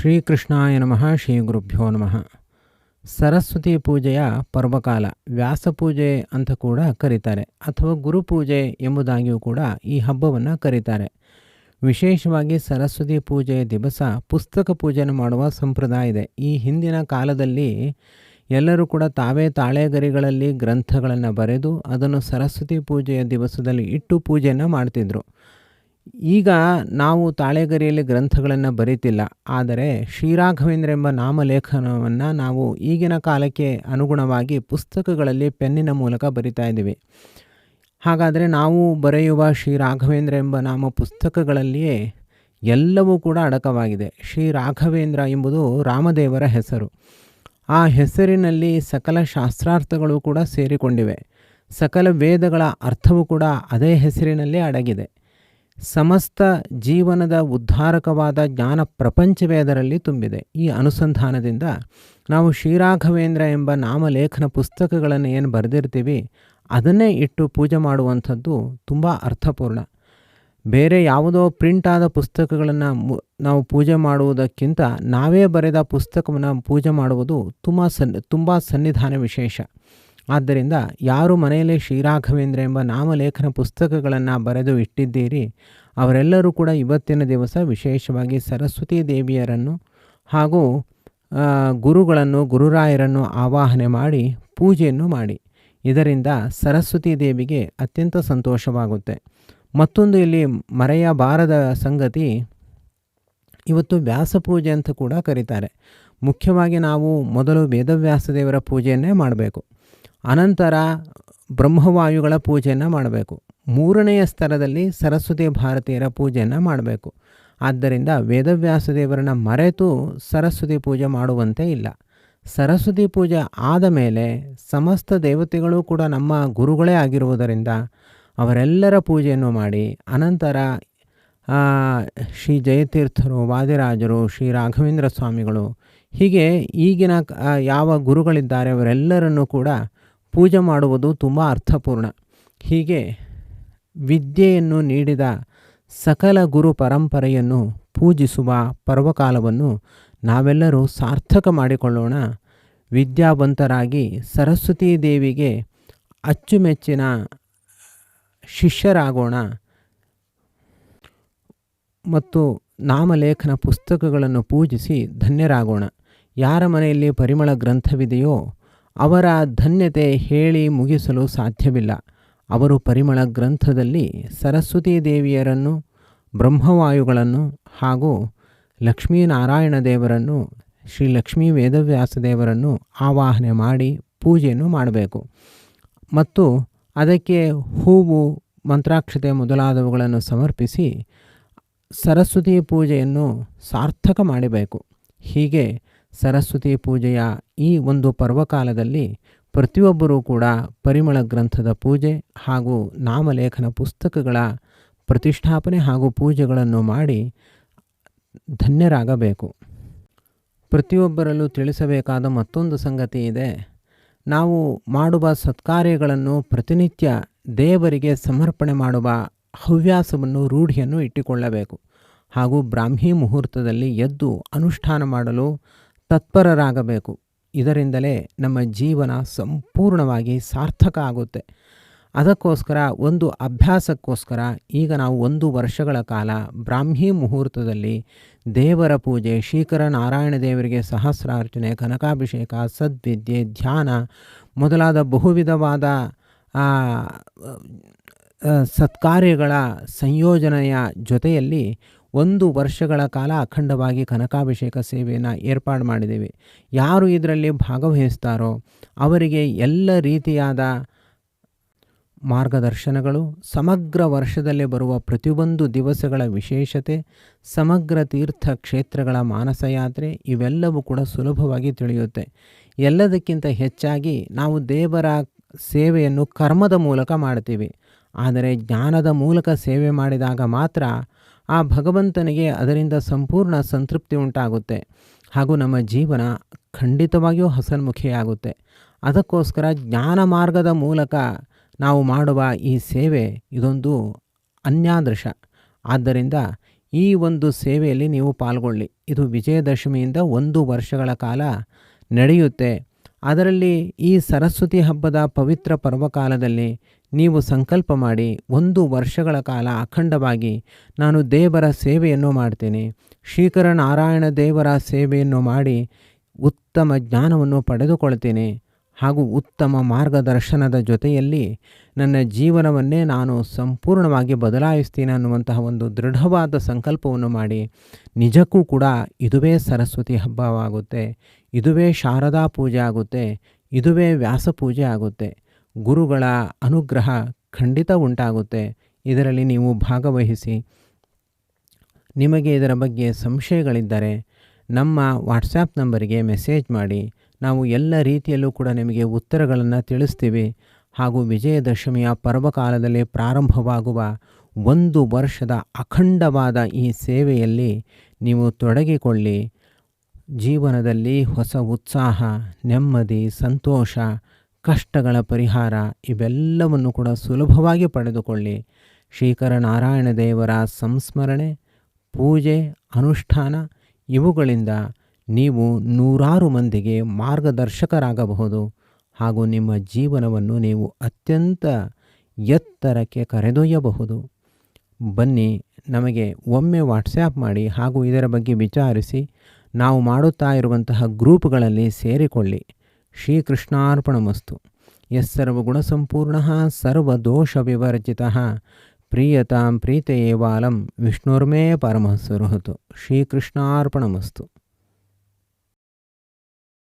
ಶ್ರೀಕೃಷ್ಣಾಯ ನಮಃ ಶ್ರೀ ಗುರುಭ್ಯೋ ನಮಃ. ಸರಸ್ವತಿ ಪೂಜೆಯ ಪರ್ವಕಾಲ ವ್ಯಾಸಪೂಜೆ ಅಂತ ಕೂಡ ಕರೀತಾರೆ, ಅಥವಾ ಗುರುಪೂಜೆ ಎಂಬುದಾಗಿಯೂ ಕೂಡ ಈ ಹಬ್ಬವನ್ನು ಕರೀತಾರೆ. ವಿಶೇಷವಾಗಿ ಸರಸ್ವತಿ ಪೂಜೆಯ ದಿವಸ ಪುಸ್ತಕ ಪೂಜೆಯನ್ನು ಮಾಡುವ ಸಂಪ್ರದಾಯ ಇದೆ. ಈ ಹಿಂದಿನ ಕಾಲದಲ್ಲಿ ಎಲ್ಲರೂ ಕೂಡ ತಾವೇ ತಾಳೆಗರಿಗಳಲ್ಲಿ ಗ್ರಂಥಗಳನ್ನು ಬರೆದು ಅದನ್ನು ಸರಸ್ವತಿ ಪೂಜೆಯ ದಿವಸದಲ್ಲಿ ಇಟ್ಟು ಪೂಜೆಯನ್ನು ಮಾಡ್ತಿದ್ರು. ಈಗ ನಾವು ತಾಳೆಗರಿಯಲ್ಲಿ ಗ್ರಂಥಗಳನ್ನು ಬರೀತಿಲ್ಲ, ಆದರೆ ಶ್ರೀರಾಘವೇಂದ್ರ ಎಂಬ ನಾಮಲೇಖನವನ್ನು ನಾವು ಈಗಿನ ಕಾಲಕ್ಕೆ ಅನುಗುಣವಾಗಿ ಪುಸ್ತಕಗಳಲ್ಲಿ ಪೆನ್ನಿನ ಮೂಲಕ ಬರಿತಾ ಇದ್ದೀವಿ. ಹಾಗಾದರೆ ನಾವು ಬರೆಯುವ ಶ್ರೀ ರಾಘವೇಂದ್ರ ಎಂಬ ನಾಮ ಪುಸ್ತಕಗಳಲ್ಲಿಯೇ ಎಲ್ಲವೂ ಕೂಡ ಅಡಕವಾಗಿದೆ. ಶ್ರೀ ರಾಘವೇಂದ್ರ ಎಂಬುದು ರಾಮದೇವರ ಹೆಸರು. ಆ ಹೆಸರಿನಲ್ಲಿ ಸಕಲ ಶಾಸ್ತ್ರಾರ್ಥಗಳು ಕೂಡ ಸೇರಿಕೊಂಡಿವೆ. ಸಕಲ ವೇದಗಳ ಅರ್ಥವೂ ಕೂಡ ಅದೇ ಹೆಸರಿನಲ್ಲೇ ಅಡಗಿದೆ. ಸಮಸ್ತ ಜೀವನದ ಉದ್ಧಾರಕವಾದ ಜ್ಞಾನ ಪ್ರಪಂಚವೇ ಅದರಲ್ಲಿ ತುಂಬಿದೆ. ಈ ಅನುಸಂಧಾನದಿಂದ ನಾವು ಶ್ರೀರಾಘವೇಂದ್ರ ಎಂಬ ನಾಮಲೇಖನ ಪುಸ್ತಕಗಳನ್ನು ಏನು ಬರೆದಿರ್ತೀವಿ, ಅದನ್ನೇ ಇಟ್ಟು ಪೂಜೆ ಮಾಡುವಂಥದ್ದು ತುಂಬ ಅರ್ಥಪೂರ್ಣ. ಬೇರೆ ಯಾವುದೋ ಪ್ರಿಂಟ್ ಆದ ಪುಸ್ತಕಗಳನ್ನು ನಾವು ಪೂಜೆ ಮಾಡುವುದಕ್ಕಿಂತ ನಾವೇ ಬರೆದ ಪುಸ್ತಕವನ್ನು ಪೂಜೆ ಮಾಡುವುದು ತುಂಬ ಸನ್, ತುಂಬ ಸನ್ನಿಧಾನ ವಿಶೇಷ. ಆದ್ದರಿಂದ ಯಾರು ಮನೆಯಲ್ಲಿ ಶ್ರೀರಾಘವೇಂದ್ರ ಎಂಬ ನಾಮಲೇಖನ ಪುಸ್ತಕಗಳನ್ನು ಬರೆದು ಇಟ್ಟಿದ್ದೀರಿ, ಅವರೆಲ್ಲರೂ ಕೂಡ ಇವತ್ತಿನ ದಿವಸ ವಿಶೇಷವಾಗಿ ಸರಸ್ವತಿ ದೇವಿಯರನ್ನು ಹಾಗೂ ಗುರುಗಳನ್ನು, ಗುರುರಾಯರನ್ನು ಆವಾಹನೆ ಮಾಡಿ ಪೂಜೆಯನ್ನು ಮಾಡಿ. ಇದರಿಂದ ಸರಸ್ವತಿ ದೇವಿಗೆ ಅತ್ಯಂತ ಸಂತೋಷವಾಗುತ್ತೆ. ಮತ್ತೊಂದು ಇಲ್ಲಿ ಮರೆಯಬಾರದ ಸಂಗತಿ, ಇವತ್ತು ವ್ಯಾಸ ಪೂಜೆ ಅಂತ ಕೂಡ ಕರೀತಾರೆ. ಮುಖ್ಯವಾಗಿ ನಾವು ಮೊದಲು ವೇದವ್ಯಾಸ ದೇವರ ಪೂಜೆಯನ್ನೇ ಮಾಡಬೇಕು. ಅನಂತರ ಬ್ರಹ್ಮವಾಯುಗಳ ಪೂಜೆಯನ್ನು ಮಾಡಬೇಕು. ಮೂರನೆಯ ಸ್ತರದಲ್ಲಿ ಸರಸ್ವತಿ ಭಾರತೀಯರ ಪೂಜೆಯನ್ನು ಮಾಡಬೇಕು. ಆದ್ದರಿಂದ ವೇದವ್ಯಾಸ ದೇವರನ್ನು ಮರೆತು ಸರಸ್ವತಿ ಪೂಜೆ ಮಾಡುವಂತೆ ಇಲ್ಲ. ಸರಸ್ವತಿ ಪೂಜೆ ಆದ ಮೇಲೆ ಸಮಸ್ತ ದೇವತೆಗಳು ಕೂಡ ನಮ್ಮ ಗುರುಗಳೇ ಆಗಿರುವುದರಿಂದ ಅವರೆಲ್ಲರ ಪೂಜೆಯನ್ನು ಮಾಡಿ ಅನಂತರ ಶ್ರೀ ಜಯತೀರ್ಥರು, ವಾದಿರಾಜರು, ಶ್ರೀ ರಾಘವೇಂದ್ರ ಸ್ವಾಮಿಗಳು ಹೀಗೆ ಈಗಿನ ಯಾವ ಗುರುಗಳಿದ್ದಾರೆ ಅವರೆಲ್ಲರನ್ನು ಕೂಡ ಪೂಜೆ ಮಾಡುವುದು ತುಂಬ ಅರ್ಥಪೂರ್ಣ. ಹೀಗೆ ವಿದ್ಯೆಯನ್ನು ನೀಡಿದ ಸಕಲ ಗುರು ಪರಂಪರೆಯನ್ನು ಪೂಜಿಸುವ ಪರ್ವಕಾಲವನ್ನು ನಾವೆಲ್ಲರೂ ಸಾರ್ಥಕ ಮಾಡಿಕೊಳ್ಳೋಣ. ವಿದ್ಯಾವಂತರಾಗಿ ಸರಸ್ವತೀ ದೇವಿಗೆ ಅಚ್ಚುಮೆಚ್ಚಿನ ಶಿಷ್ಯರಾಗೋಣ. ಮತ್ತು ನಾಮಲೇಖನ ಪುಸ್ತಕಗಳನ್ನು ಪೂಜಿಸಿ ಧನ್ಯರಾಗೋಣ. ಯಾರ ಮನೆಯಲ್ಲಿ ಪರಿಮಳ ಗ್ರಂಥವಿದೆಯೋ ಅವರ ಧನ್ಯತೆ ಹೇಳಿ ಮುಗಿಸಲು ಸಾಧ್ಯವಿಲ್ಲ. ಅವರು ಪರಿಮಳ ಗ್ರಂಥದಲ್ಲಿ ಸರಸ್ವತೀ ದೇವಿಯರನ್ನು, ಬ್ರಹ್ಮವಾಯುಗಳನ್ನು ಹಾಗೂ ಲಕ್ಷ್ಮೀನಾರಾಯಣ ದೇವರನ್ನು, ಶ್ರೀ ಲಕ್ಷ್ಮೀ ವೇದವ್ಯಾಸ ದೇವರನ್ನು ಆವಾಹನೆ ಮಾಡಿ ಪೂಜೆಯನ್ನು ಮಾಡಬೇಕು. ಮತ್ತು ಅದಕ್ಕೆ ಹೂವು, ಮಂತ್ರಾಕ್ಷತೆ ಮೊದಲಾದವುಗಳನ್ನು ಸಮರ್ಪಿಸಿ ಸರಸ್ವತಿ ಪೂಜೆಯನ್ನು ಸಾರ್ಥಕ ಮಾಡಬೇಕು. ಹೀಗೆ ಸರಸ್ವತಿ ಪೂಜೆಯ ಈ ಒಂದು ಪರ್ವಕಾಲದಲ್ಲಿ ಪ್ರತಿಯೊಬ್ಬರೂ ಕೂಡ ಪರಿಮಳ ಗ್ರಂಥದ ಪೂಜೆ ಹಾಗೂ ನಾಮಲೇಖನ ಪುಸ್ತಕಗಳ ಪ್ರತಿಷ್ಠಾಪನೆ ಹಾಗೂ ಪೂಜೆಗಳನ್ನು ಮಾಡಿ ಧನ್ಯರಾಗಬೇಕು. ಪ್ರತಿಯೊಬ್ಬರಲ್ಲೂ ತಿಳಿಸಬೇಕಾದ ಮತ್ತೊಂದು ಸಂಗತಿ ಇದೆ. ನಾವು ಮಾಡುವ ಸತ್ಕಾರ್ಯಗಳನ್ನು ಪ್ರತಿನಿತ್ಯ ದೇವರಿಗೆ ಸಮರ್ಪಣೆ ಮಾಡುವ ಹವ್ಯಾಸವನ್ನು ರೂಢಿಯನ್ನು ಇಟ್ಟುಕೊಳ್ಳಬೇಕು ಹಾಗೂ ಬ್ರಾಹ್ಮಿ ಮುಹೂರ್ತದಲ್ಲಿ ಎದ್ದು ಅನುಷ್ಠಾನ ಮಾಡಲು ತತ್ಪರರಾಗಬೇಕು. ಇದರಿಂದಲೇ ನಮ್ಮ ಜೀವನ ಸಂಪೂರ್ಣವಾಗಿ ಸಾರ್ಥಕ ಆಗುತ್ತೆ. ಅದಕ್ಕೋಸ್ಕರ, ಒಂದು ಅಭ್ಯಾಸಕ್ಕೋಸ್ಕರ ಈಗ ನಾವು ಒಂದು ವರ್ಷಗಳ ಕಾಲ ಬ್ರಾಹ್ಮಿ ಮುಹೂರ್ತದಲ್ಲಿ ದೇವರ ಪೂಜೆ, ಶ್ರೀಕರ ನಾರಾಯಣ ದೇವರಿಗೆ ಸಹಸ್ರಾರ್ಚನೆ, ಕನಕಾಭಿಷೇಕ, ಸದ್ವಿದ್ಯೆ, ಧ್ಯಾನ ಮೊದಲಾದ ಬಹುವಿಧವಾದ ಸತ್ಕಾರ್ಯಗಳ ಸಂಯೋಜನೆಯ ಜೊತೆಯಲ್ಲಿ ಒಂದು ವರ್ಷಗಳ ಕಾಲ ಅಖಂಡವಾಗಿ ಕನಕಾಭಿಷೇಕ ಸೇವೆಯನ್ನು ಏರ್ಪಾಡು ಮಾಡಿದ್ದೇವೆ. ಯಾರು ಇದರಲ್ಲಿ ಭಾಗವಹಿಸ್ತಾರೋ ಅವರಿಗೆ ಎಲ್ಲ ರೀತಿಯಾದ ಮಾರ್ಗದರ್ಶನಗಳು, ಸಮಗ್ರ ವರ್ಷದಲ್ಲಿ ಬರುವ ಪ್ರತಿಯೊಂದು ದಿವಸಗಳ ವಿಶೇಷತೆ, ಸಮಗ್ರ ತೀರ್ಥ ಕ್ಷೇತ್ರಗಳ ಮಾನಸಯಾತ್ರೆ ಇವೆಲ್ಲವೂ ಕೂಡ ಸುಲಭವಾಗಿ ತಿಳಿಯುತ್ತೆ. ಎಲ್ಲದಕ್ಕಿಂತ ಹೆಚ್ಚಾಗಿ ನಾವು ದೇವರ ಸೇವೆಯನ್ನು ಕರ್ಮದ ಮೂಲಕ ಮಾಡ್ತೀವಿ. ಆದರೆ ಜ್ಞಾನದ ಮೂಲಕ ಸೇವೆ ಮಾಡಿದಾಗ ಮಾತ್ರ ಆ ಭಗವಂತನಿಗೆ ಅದರಿಂದ ಸಂಪೂರ್ಣ ಸಂತೃಪ್ತಿ ಉಂಟಾಗುತ್ತೆ. ಹಾಗೂ ನಮ್ಮ ಜೀವನ ಖಂಡಿತವಾಗಿಯೂ ಹಸನ್ಮುಖಿಯಾಗುತ್ತೆ. ಅದಕ್ಕೋಸ್ಕರ ಜ್ಞಾನ ಮಾರ್ಗದ ಮೂಲಕ ನಾವು ಮಾಡುವ ಈ ಸೇವೆ ಇದೊಂದು ಅನ್ಯಾದೃಶ. ಆದ್ದರಿಂದ ಈ ಒಂದು ಸೇವೆಯಲ್ಲಿ ನೀವು ಪಾಲ್ಗೊಳ್ಳಿ. ಇದು ವಿಜಯದಶಮಿಯಿಂದ ಒಂದು ವರ್ಷಗಳ ಕಾಲ ನಡೆಯುತ್ತೆ. ಅದರಲ್ಲಿ ಈ ಸರಸ್ವತಿ ಹಬ್ಬದ ಪವಿತ್ರ ಪರ್ವಕಾಲದಲ್ಲಿ ನೀವು ಸಂಕಲ್ಪ ಮಾಡಿ ಒಂದು ವರ್ಷಗಳ ಕಾಲ ಅಖಂಡವಾಗಿ ನಾನು ದೇವರ ಸೇವೆಯನ್ನು ಮಾಡ್ತೇನೆ. ಶ್ರೀಕರ ನಾರಾಯಣ ದೇವರ ಸೇವೆಯನ್ನು ಮಾಡಿ ಉತ್ತಮ ಜ್ಞಾನವನ್ನು ಪಡೆದುಕೊಳ್ತೇನೆ ಹಾಗೂ ಉತ್ತಮ ಮಾರ್ಗದರ್ಶನದ ಜೊತೆಯಲ್ಲಿ ನನ್ನ ಜೀವನವನ್ನೇ ನಾನು ಸಂಪೂರ್ಣವಾಗಿ ಬದಲಾಯಿಸ್ತೀನಿ ಅನ್ನುವಂತಹ ಒಂದು ದೃಢವಾದ ಸಂಕಲ್ಪವನ್ನು ಮಾಡಿ ನಿಜಕ್ಕೂ ಕೂಡ ಇದುವೇ ಸರಸ್ವತಿ ಹಬ್ಬವಾಗುತ್ತೆ, ಇದುವೇ ಶಾರದಾ ಪೂಜೆ ಆಗುತ್ತೆ, ಇದುವೇ ವ್ಯಾಸ ಪೂಜೆ ಆಗುತ್ತೆ. ಗುರುಗಳ ಅನುಗ್ರಹ ಖಂಡಿತ ಉಂಟಾಗುತ್ತೆ. ಇದರಲ್ಲಿ ನೀವು ಭಾಗವಹಿಸಿ. ನಿಮಗೆ ಇದರ ಬಗ್ಗೆ ಸಂಶಯಗಳಿದ್ದರೆ ನಮ್ಮ ವಾಟ್ಸಾಪ್ ನಂಬರಿಗೆ ಮೆಸೇಜ್ ಮಾಡಿ. ನಾವು ಎಲ್ಲ ರೀತಿಯಲ್ಲೂ ಕೂಡ ನಿಮಗೆ ಉತ್ತರಗಳನ್ನು ತಿಳಿಸ್ತೀವಿ. ಹಾಗೂ ವಿಜಯದಶಮಿಯ ಪರ್ವಕಾಲದಲ್ಲಿ ಪ್ರಾರಂಭವಾಗುವ ಒಂದು ವರ್ಷದ ಅಖಂಡವಾದ ಈ ಸೇವೆಯಲ್ಲಿ ನೀವು ತೊಡಗಿಕೊಳ್ಳಿ. ಜೀವನದಲ್ಲಿ ಹೊಸ ಉತ್ಸಾಹ, ನೆಮ್ಮದಿ, ಸಂತೋಷ ಕಷ್ಟಗಳ ಪರಿಹಾರ ಇವೆಲ್ಲವನ್ನು ಕೂಡ ಸುಲಭವಾಗಿ ಪಡೆದುಕೊಳ್ಳಿ. ಶ್ರೀಕರ ನಾರಾಯಣ ದೇವರ ಸಂಸ್ಮರಣೆ, ಪೂಜೆ, ಅನುಷ್ಠಾನ ಇವುಗಳಿಂದ ನೀವು ನೂರಾರು ಮಂದಿಗೆ ಮಾರ್ಗದರ್ಶಕರಾಗಬಹುದು ಹಾಗೂ ನಿಮ್ಮ ಜೀವನವನ್ನು ನೀವು ಅತ್ಯಂತ ಎತ್ತರಕ್ಕೆ ಕರೆದೊಯ್ಯಬಹುದು. ಬನ್ನಿ, ನಮಗೆ ಒಮ್ಮೆ ವಾಟ್ಸ್ಯಾಪ್ ಮಾಡಿ ಹಾಗೂ ಇದರ ಬಗ್ಗೆ ವಿಚಾರಿಸಿ ನಾವು ಮಾಡುತ್ತಾ ಇರುವಂತಹ ಗ್ರೂಪ್ಗಳಲ್ಲಿ ಸೇರಿಕೊಳ್ಳಿ. श्रीकृष्णापणमस्तु यस्सर्वगुणसम्पूर्णः सर्वोष विवर्जि प्रीयता प्रीतवाल विष्णुर्मे परमः श्रीकृष्णापणमस्तु